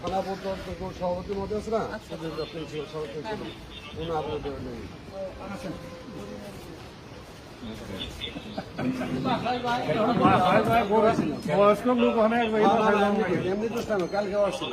থানা পর্যন্ত কোন সভাপতি মধ্যে আছে না ছিল সভাপতি ছিল উনি আপনাদের নেই বয়স্ক লোক অনেক এমনি তো কালকে আসছিল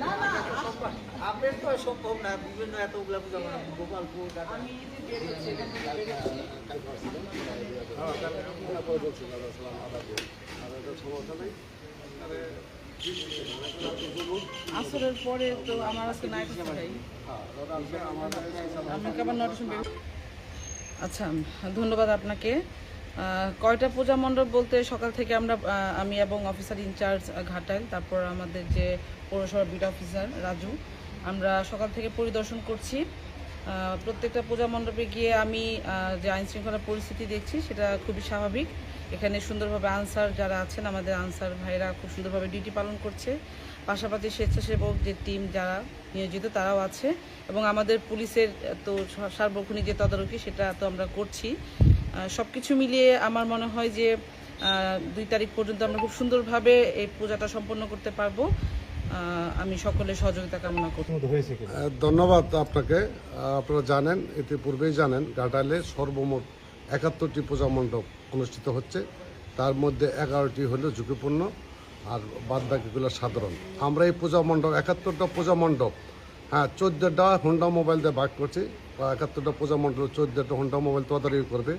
জানা আপনার তো সম্ভব না বিভিন্ন এতগুলা পূজা মানে গোপালপুর তারপরে সালাম আদাব আর সমস্যা নেই আসরের পরে তো আমার আজকে নাইট হ্যাঁ দাদা আসলে আবার নটা শুনবে আচ্ছা ধন্যবাদ আপনাকে। কয়টা পূজা মণ্ডপ বলতে সকাল থেকে আমরা আমি এবং অফিসার ইনচার্জ ঘাটাইল তারপর আমাদের যে পৌরসভা বিট অফিসার রাজু, আমরা সকাল থেকে পরিদর্শন করছি। প্রত্যেকটা পূজা মণ্ডপে গিয়ে আমি যে আইন শৃঙ্খলা পরিস্থিতি দেখছি, সেটা খুবই স্বাভাবিক। এখানে সুন্দরভাবে আনসার যারা আছেন, আমাদের আনসার ভাইরা খুব সুন্দরভাবে ডিউটি পালন করছে। পাশাপাশি স্বেচ্ছাসেবক যে টিম যারা নিয়োজিত, তারাও আছে। এবং আমাদের পুলিশের তো সার্বক্ষণিক যে তদারকি, সেটা তো আমরা করছি। সব কিছু মিলিয়ে আমার মনে হয় যে দুই তারিখ পর্যন্ত আমরা খুব সুন্দরভাবে এই পূজাটা সম্পন্ন করতে পারব। আমি সকলের সহযোগিতা কামনা করি। ধন্যবাদ আপনাকে। আপনারা জানেন ইতিপূর্বেই জানেন ঘাটালে সর্বমোট একাত্তরটি পূজা মণ্ডপ অনুষ্ঠিত হচ্ছে। তার মধ্যে এগারোটি হলো ঝুঁকিপূর্ণ আর বাদ বাকিগুলো সাধারণ। আমরা এই পূজা মণ্ডপ একাত্তরটা পূজা মণ্ডপ হ্যাঁ চোদ্দোটা হোন্ডা মোবাইল দিয়ে ভাগ করছি। বা একাত্তরটা পূজা মণ্ডপ চোদ্দোটা হোন্ডা মোবাইল তদারকি করবে।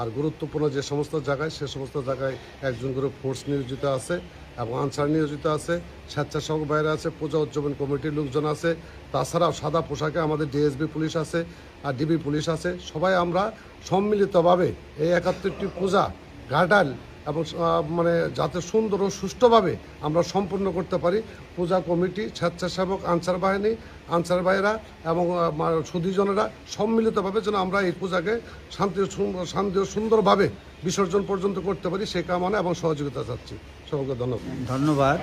আর গুরুত্বপূর্ণ যে সমস্ত জায়গায়, সে সমস্ত জায়গায় একজন করে ফোর্স নিয়োজিত আছে এবং আনসার নিয়োজিত আছে, স্বেচ্ছাসেবক বাইরে আছে, পূজা উদযাপন কমিটির লোকজন আছে, তাছাড়াও সাদা পোশাকে আমাদের ডিএসবি পুলিশ আছে আর ডিবি পুলিশ আছে। সবাই আমরা সম্মিলিতভাবে এই একাত্তরটি পূজা ঘাটাল এবং মানে যাতে সুন্দর ও সুষ্ঠুভাবে আমরা সম্পূর্ণ করতে পারি পূজা কমিটি স্বেচ্ছাসেবক আনসার বাহিনী আনসার ভাইয়েরা এবং সুধীজনেরা সম্মিলিতভাবে যেন আমরা এই পূজাকে শান্তি শান্তি ও সুন্দরভাবে বিসর্জন পর্যন্ত করতে পারি সেই কামনা এবং সহযোগিতা চাচ্ছি। সকলকে ধন্যবাদ। ধন্যবাদ।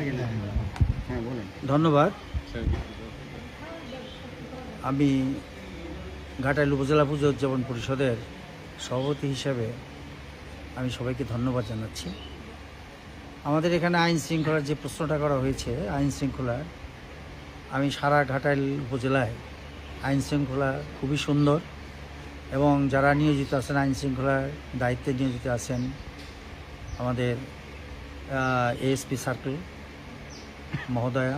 ধন্যবাদ। আমি ঘাটাইল উপজেলা পুজো উদযাপন পরিষদের সভাপতি হিসাবে আমি সবাইকে ধন্যবাদ জানাচ্ছি। আমাদের এখানে আইন শৃঙ্খলার যে প্রশ্নটা করা হয়েছে, আইন শৃঙ্খলার আমি সারা ঘাটাইল উপজেলায় আইন শৃঙ্খলা খুবই সুন্দর এবং যারা নিয়োজিত আছেন, আইন শৃঙ্খলার দায়িত্বে নিয়োজিত আছেন, আমাদের এএসপি সার্কেল, মহোদয়া,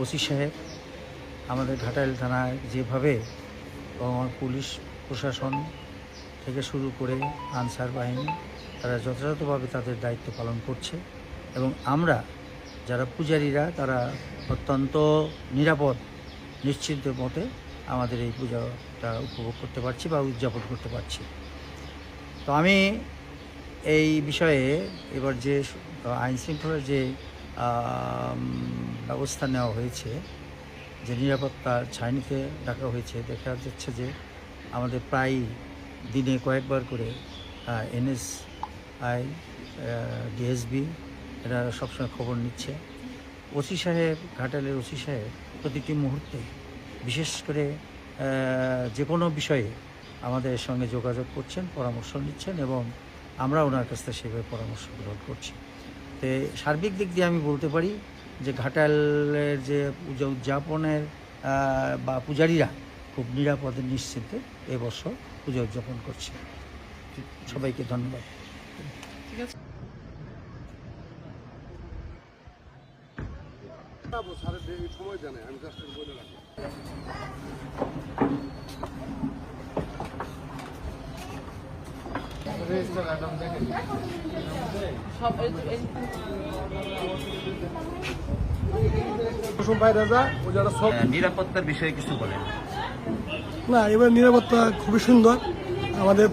ওসি সাহেব, আমাদের ঘাটাইল থানায় যেভাবে, এবং আমার পুলিশ প্রশাসন থেকে শুরু করে আনসার বাহিনী, তারা যথাযথভাবে তাদের দায়িত্ব পালন করছে এবং আমরা যারা পূজারীরা, তারা অত্যন্ত নিরাপদ, নিশ্চিন্ত মতে আমাদের এই পূজাটা উপভোগ করতে পারছি বা উদযাপন করতে পারছি। তো আমি এই বিষয়ে এবার যে আইন শৃঙ্খলার যে ব্যবস্থা নেওয়া হয়েছে, যে নিরাপত্তার ছাইনিতে ডাকা হয়েছে, দেখা যাচ্ছে যে আমাদের প্রায় দিনে কয়েকবার করে এনএসআই ডিএসবি, এরা সবসময় খবর নিচ্ছে। ওসি সাহেব, ঘাটালের ওসি সাহেব প্রতিটি মুহূর্তে বিশেষ করে যে কোনো বিষয়ে আমাদের সঙ্গে যোগাযোগ করছেন, পরামর্শ নিচ্ছেন এবং আমরা ওনার কাছ থেকে সেভাবে পরামর্শ গ্রহণ করছি। তো সার্বিক দিক দিয়ে আমি বলতে পারি যে, ঘাটালের যে পূজা উদযাপনের বা পূজারীরা খুব নিরাপদে নিশ্চিন্তে এবছর পুজো উদযাপন করছে। সবাইকে ধন্যবাদ। ঠিক আছে। সময় জানে আমি জাস্ট বলে রাখি সব এই- এই- কুসুম ভাই রাজা ও যারা সব নিরাপত্তার বিষয়ে কিছু বলেন। না, এবার নিরাপত্তা খুবই সুন্দর। আমাদের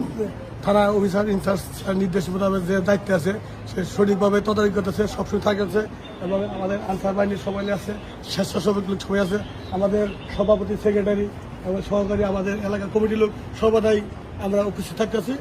থানা অফিসার ইনচার্জ নির্দেশ মোতাবেক যে দায়িত্বে আছে, সে সঠিকভাবে তদারকি করতেছে সবসময় থাকতেছে এবং আমাদের আনসার বাহিনীর সবাই আছে, স্বেচ্ছাসেবক লোক সবাই আছে। আমাদের সভাপতি, সেক্রেটারি এবং সহকারী আমাদের এলাকা কমিটির লোক সর্বদাই আমরা উপস্থিত থাকতেছি।